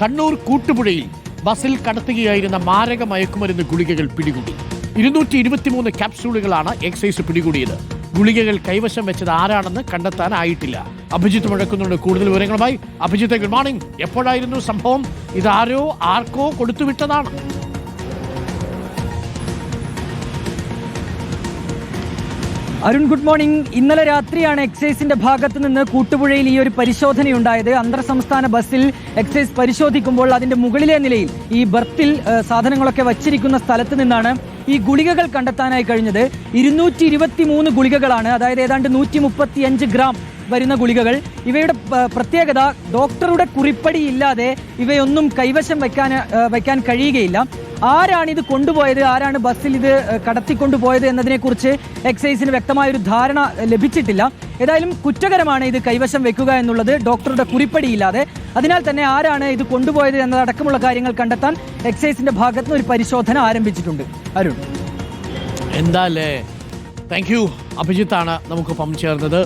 കണ്ണൂർ കൂട്ടുപുഴയിൽ ബസ്സിൽ കടത്തുകയായിരുന്ന മാരക മയക്കുമരുന്ന് ഗുളികകൾ പിടികൂടി. ഇരുന്നൂറ്റി ഇരുപത്തിമൂന്ന് ക്യാപ്സൂളുകളാണ് എക്സൈസ് പിടികൂടിയത്. ഗുളികകൾ കൈവശം വെച്ചത് ആരാണെന്ന് കണ്ടെത്താനായിട്ടില്ല. അഭിജിത്ത് മുഴക്കുന്നുണ്ട്. കൂടുതൽ വിവരങ്ങളുമായി അഭിജിത്ത് ഗുഡ് മോർണിംഗ്. എപ്പോഴായിരുന്നു സംഭവം? ഇതാരോ ആർക്കോ കൊടുത്തുവിട്ടതാണ്. അരുൺ ഗുഡ് മോർണിംഗ് ഇന്നലെ രാത്രിയാണ് എക്സൈസിന്റെ ഭാഗത്ത് നിന്ന് കൂട്ടുപുഴയിൽ ഈ ഒരു പരിശോധനയുണ്ടായത് അന്തർ സംസ്ഥാന ബസ്സിൽ എക്സൈസ് പരിശോധിക്കുമ്പോൾ അതിന്റെ മുകളിലെ നിലയിൽ ഈ ബർത്തിൽ സാധനങ്ങളൊക്കെ വച്ചിരിക്കുന്ന സ്ഥലത്ത് നിന്നാണ് ഈ ഗുളികകൾ കണ്ടെത്താനായി കഴിഞ്ഞത്. ഇരുന്നൂറ്റി ഗുളികകളാണ്. അതായത് ഏതാണ്ട് നൂറ്റി ഗ്രാം വരുന്ന ഗുളികകൾ ഇവയുടെ പ്രത്യേകത ഡോക്ടറുടെ കുറിപ്പടി ഇല്ലാതെ ഇവയൊന്നും കൈവശം വയ്ക്കാൻ വയ്ക്കാൻ കഴിയുകയില്ല. ആരാണ് ഇത് കൊണ്ടുപോയത്? ആരാണ് ബസ്സിൽ ഇത് കടത്തിക്കൊണ്ടുപോയത് എന്നതിനെക്കുറിച്ച് എക്സൈസിന് വ്യക്തമായൊരു ധാരണ ലഭിച്ചിട്ടില്ല. ഏതായാലും കുറ്റകരമാണ് ഇത് കൈവശം വെക്കുക എന്നുള്ളത് ഡോക്ടറുടെ കുറിപ്പടിയില്ലാതെ അതിനാൽ തന്നെ ആരാണ് ഇത് കൊണ്ടുപോയത് എന്നതടക്കമുള്ള കാര്യങ്ങൾ കണ്ടെത്താൻ എക്സൈസിന്റെ ഭാഗത്തുനിന്ന് ഒരു പരിശോധന ആരംഭിച്ചിട്ടുണ്ട്. അരുൺ. എന്താ അല്ലേ താങ്ക് യു അഭിജിത്താണ് നമുക്കൊപ്പം ചേർന്നത്.